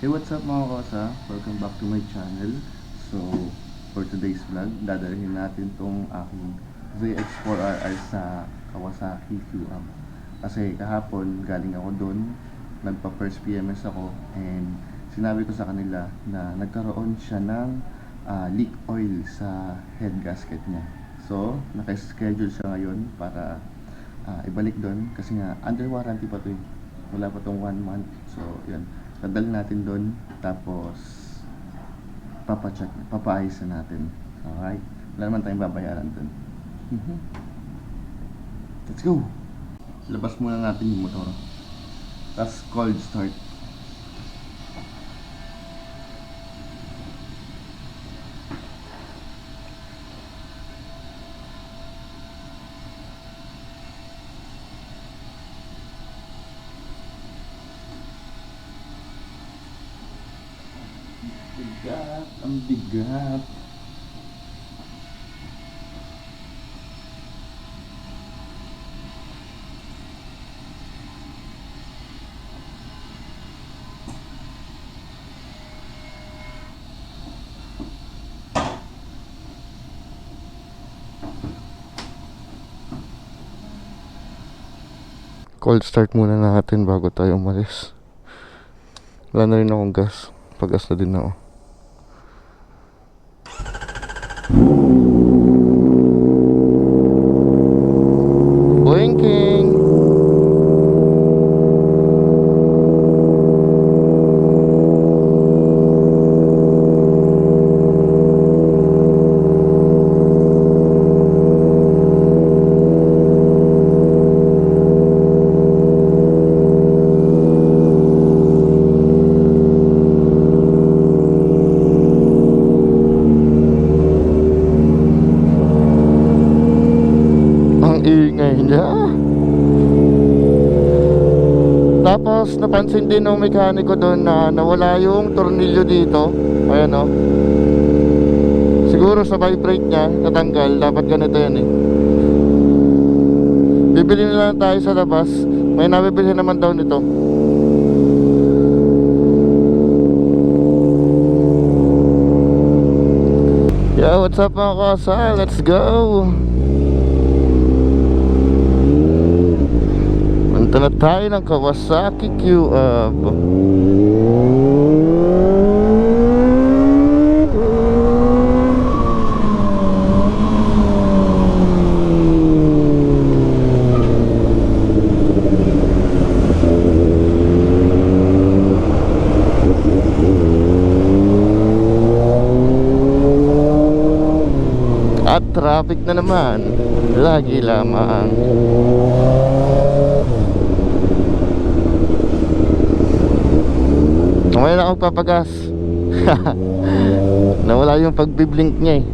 Hey, what's up mga kosa? Welcome back to my channel. So, for today's vlog, dadalhin natin tong aking ZX4RR sa Kawasaki QM. Kasi kahapon, galing ako doon, nagpa first PMS ako, and sinabi ko sa kanila na nagkaroon siya ng ah, leak oil sa head gasket niya. So, naka-schedule siya ngayon para ah, ibalik doon kasi nga under warranty pa to eh. Wala pa tong one month. So, yun. Dadalhin natin doon. Tapos, papacheck, papaayos na natin. Alright? Wala naman tayong babayaran doon. Mhm. Let's go! Labas muna natin yung motor. Tapos cold start. Bigat, ang bigat. Cold start muna natin bago tayo umalis. Wala na rin akong gas. Pag-gas na din ako. Blinking! Ang ingay niya. Tapos napansin din ng mekaniko doon na nawala yung tornilyo dito. Ayan o. Siguro sa vibrate niya, natanggal. Dapat ganito yan eh. Bibili na lang tayo sa labas. May nabibili naman daw nito. Yo, what's up mga kasa? Let's go! Punta na tayo ng Kawasaki Q-Up. At traffic na naman. Lagi lamang. Ngayon ako papagas. Nawala yung pagbiblink niya eh.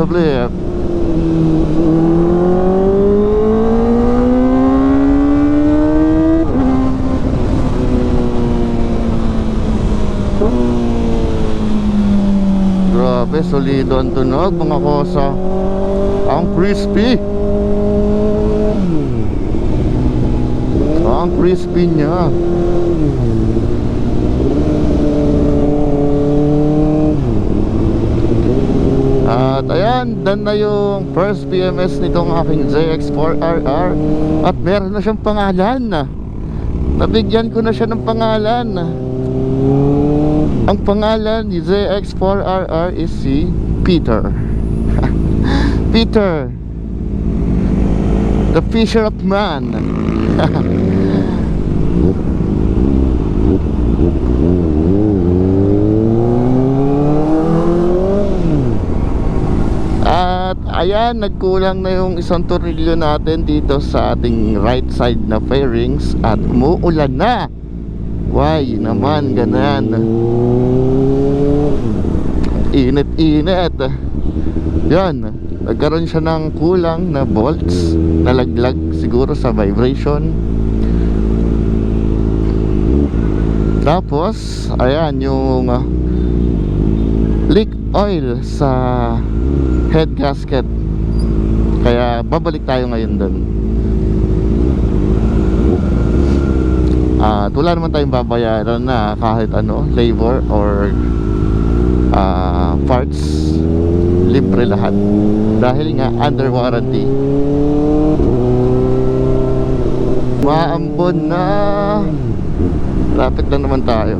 Totally. Grabe, solido ang tunog mga kosa. Ang crispy. Ang crispy niya. At ayan, done na yung first PMS nitong aking ZX4RR At meron na siyang pangalan. Na Nabigyan ko na siya ng pangalan. Ang pangalan ni ZX4RR is si Peter. Peter. The Fisher of Man At ayan, nagkulang na yung isang tornilyo natin dito sa ating right side na fairings at umuulan na. Why naman ganyan? Init-init. Yan. Nagkaroon siya ng kulang na bolts. Nalaglag siguro sa vibration. Tapos, ayan yung uh, leak oil sa head gasket. Kaya babalik tayo ngayon doon. Ah, wala naman tayong babayaran na kahit ano, labor or ah, parts. Libre lahat. Dahil nga under warranty. Maambon na. Lapit na naman tayo.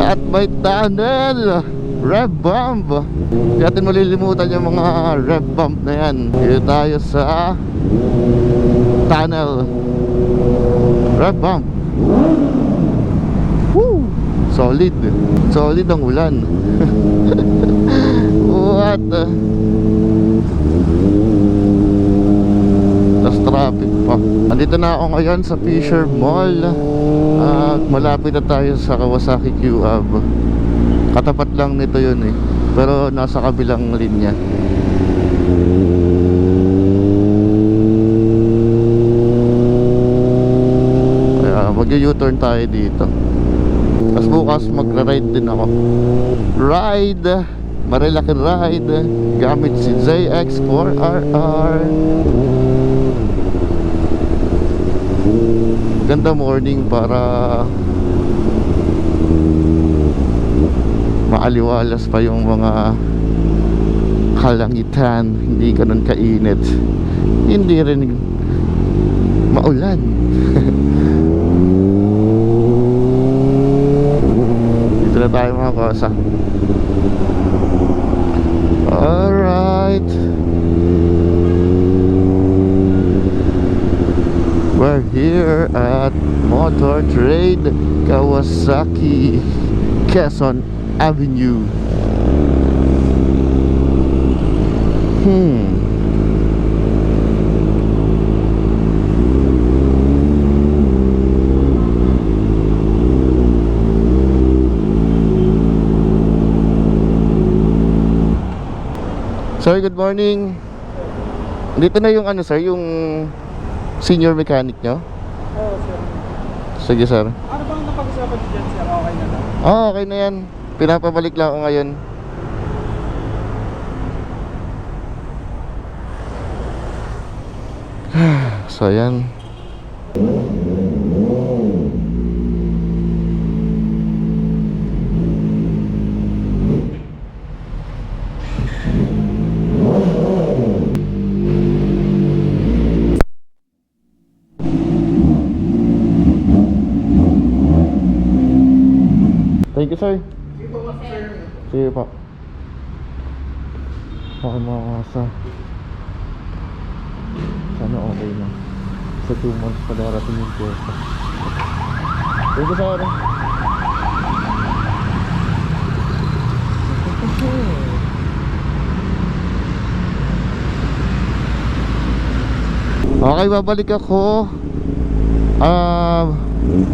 At may tunnel rev bump hindi natin malilimutan yung mga rev bump na yan dito tayo sa tunnel rev bump Woo! solid solid ang ulan what Tapos traffic pa. Andito na ako ngayon sa Fisher Mall. At malapit na tayo sa Kawasaki Q-Hub. Katapat lang nito yun eh. Pero nasa kabilang linya. Kaya mag-u-turn tayo dito. Tapos bukas magra-ride din ako. Ride! Marilaki ride gamit si ZX4RR. Ganda morning para maaliwalas pa yung mga kalangitan, hindi ganun kainit. Hindi rin maulan. Dito na tayo mga kosa. Alright. We're here at Motor Trade Kawasaki Quezon Avenue. Hmm. Sir, good morning. Dito na yung ano sir, yung senior mechanic nyo? Oo, sir. Sige sir. Ano bang napag-usapan dyan, sir? Okay na lang. Oh, okay na yan. Pinapabalik lang ako ngayon. so, yan. Thank you, sir. Sige po. Okay mga kasa. Sana okay na. Sa 2 months pa darating yung piyesta. Thank you, sir. Okay, babalik ako. Ah,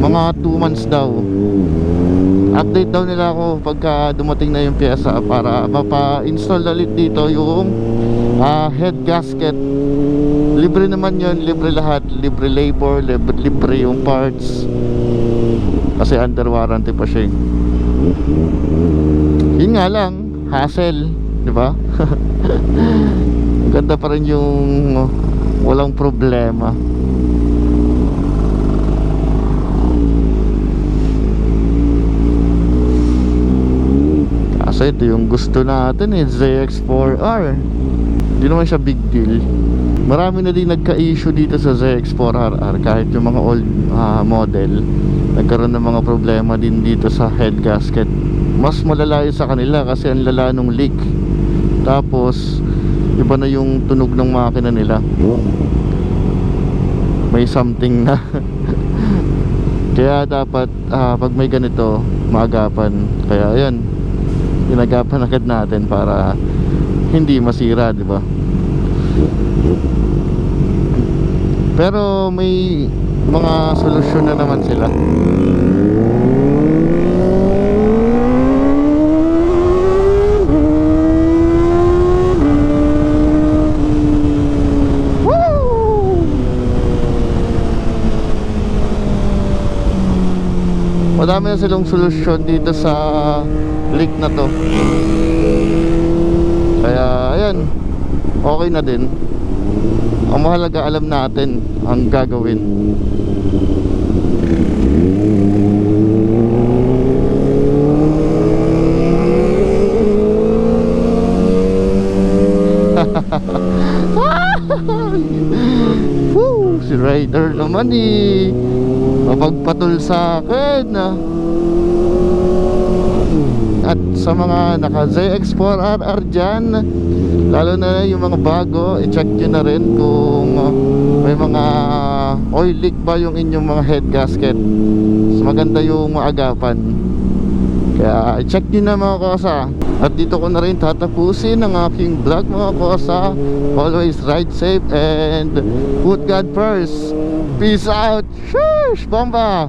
mga 2 months daw update daw nila ako pagka dumating na yung pyesa para mapa-install ulit dito yung ah, head gasket. Libre naman yun, libre lahat libre labor, libre, libre yung parts. Kasi under warranty pa siya eh. yun nga lang hassle di ba? Ganda pa rin yung walang problema Kasi ito yung gusto natin eh, ZX4R. Hindi naman siya big deal. Marami na din nagka-issue dito sa ZX4RR kahit yung mga old ah, model. Nagkaroon ng mga problema din dito sa head gasket. Mas malala yun sa kanila kasi ang lala nung leak. Tapos, iba na yung tunog ng makina nila. May something na. Kaya dapat ah, pag may ganito, maagapan. Kaya ayun, ginagapan agad natin para hindi masira, di ba? Pero may mga solusyon na naman sila. Madami na silang solusyon dito sa lake na to. Kaya ayan, okay na din. Ang mahalaga alam natin ang gagawin. Woo, si Ryder naman eh. Mapagpatol sa akin ah. At sa mga naka ZX4RR dyan Lalo na yung mga bago I-check nyo na rin kung May mga oil leak ba yung inyong mga head gasket. Mas maganda yung maagapan. Kaya i-check nyo na mga kosa. At dito ko na rin tatapusin ang aking vlog mga kosa. Always ride safe and put God first. Peace out. Shush! Bomba!